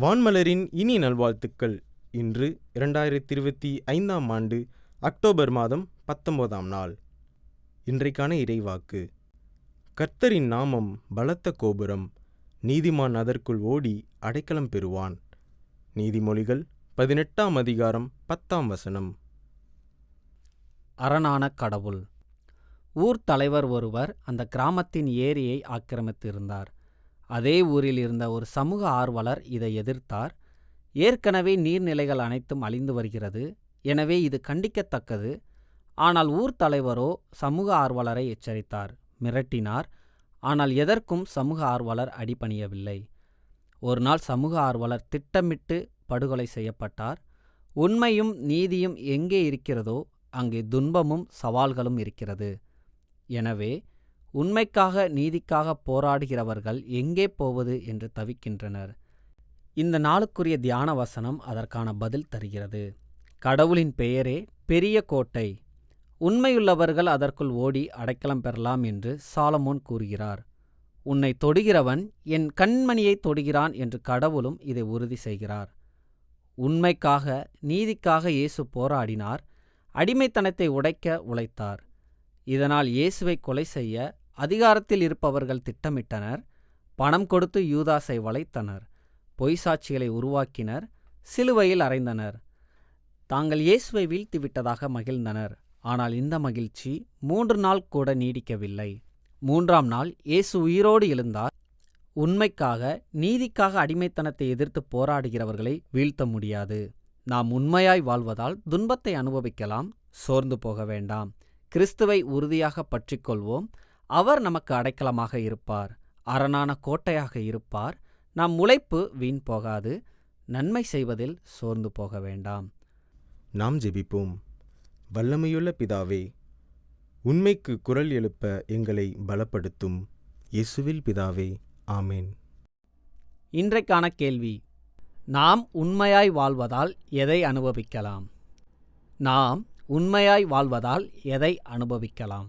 வான்மலரின் இனி நல்வாழ்த்துக்கள். இன்று இரண்டாயிரத்தி இருபத்தி ஐந்தாம் ஆண்டு அக்டோபர் மாதம் பத்தொன்பதாம் நாள். இன்றைக்கான இறைவாக்கு. கர்த்தரின் நாமம் பலத்த கோபுரம் நீதிமான் அதற்குள் ஓடி அடைக்கலம் பெறுவான். நீதிமொழிகள் பதினெட்டாம் அதிகாரம் பத்தாம் வசனம். அரணான கடவுள். ஊர் தலைவர் ஒருவர் அந்த கிராமத்தின் ஏரியை ஆக்கிரமித்திருந்தார். அதே ஊரில் இருந்த ஒரு சமூக ஆர்வலர் இதை எதிர்த்தார். ஏற்கனவே நீர்நிலைகள் அனைத்தும் அழிந்து வருகிறது. எனவே இது கண்டிக்கத்தக்கது. ஆனால் ஊர் தலைவரோ சமூக ஆர்வலரை எச்சரித்தார். மிரட்டினார். ஆனால் எதற்கும் சமூக ஆர்வலர் அடிபணியவில்லை. ஒரு நாள் சமூக ஆர்வலர் திட்டமிட்டு படுகொலை செய்யப்பட்டார். உண்மையும் நீதியும் எங்கே இருக்கிறதோ அங்கே துன்பமும் சவால்களும் இருக்கிறது. எனவே உண்மைக்காக நீதிக்காக போராடுகிறவர்கள் எங்கே போவது என்று தவிக்கின்றனர். இந்த நாளுக்குரிய தியான வசனம் அதற்கான பதில் தருகிறது. கடவுளின் பெயரே பெரிய கோட்டை. உண்மையுள்ளவர்கள் அதற்குள் ஓடி அடைக்கலம் பெறலாம் என்று சாலமோன் கூறுகிறார். உன்னை தொடுகிறவன் என் கண்மணியை தொடுகிறான் என்று கடவுளும் இதை உறுதி செய்கிறார். உண்மைக்காக நீதிக்காக இயேசு போராடினார் அடிமைத்தனத்தை உடைக்க உழைத்தார். இதனால் இயேசுவை கொலை செய்ய அதிகாரத்தில் இருப்பவர்கள் திட்டமிட்டனர் பணம் கொடுத்து யூதாசை வளைத்தனர் பொய் சாட்சிகளை உருவாக்கினர் சிலுவையில் அறைந்தனர். தாங்கள் இயேசுவை வீழ்த்திவிட்டதாக மகிழ்ந்தனர். ஆனால் இந்த மகிழ்ச்சி மூன்று நாள் கூட நீடிக்கவில்லை. மூன்றாம் நாள் இயேசு உயிரோடு எழுந்தார். உண்மைக்காக நீதிக்காக அடிமைத்தனத்தை எதிர்த்து போராடுகிறவர்களை வீழ்த்த முடியாது. நாம் உண்மையாய் வாழ்வதால் துன்பத்தை அனுபவிக்கலாம் சோர்ந்து போக வேண்டாம். கிறிஸ்துவை உறுதியாக பற்றிக்கொள்வோம். அவர் நமக்கு அடைக்கலமாக இருப்பார். அரணான கோட்டையாக இருப்பார். நம் உழைப்பு வீண் போகாது. நன்மை செய்வதில் சோர்ந்து போக வேண்டாம். நாம் ஜெபிப்போம். வல்லமையுள்ள பிதாவே உண்மைக்கு குரல் எழுப்ப எங்களை பலப்படுத்தும். இயேசுவில் பிதாவே ஆமேன். இன்றைக்கான கேள்வி நாம் உண்மையாய் வாழ்வதால் எதை அனுபவிக்கலாம்? நாம் உண்மையாய் வாழ்வதால் எதை அனுபவிக்கலாம்?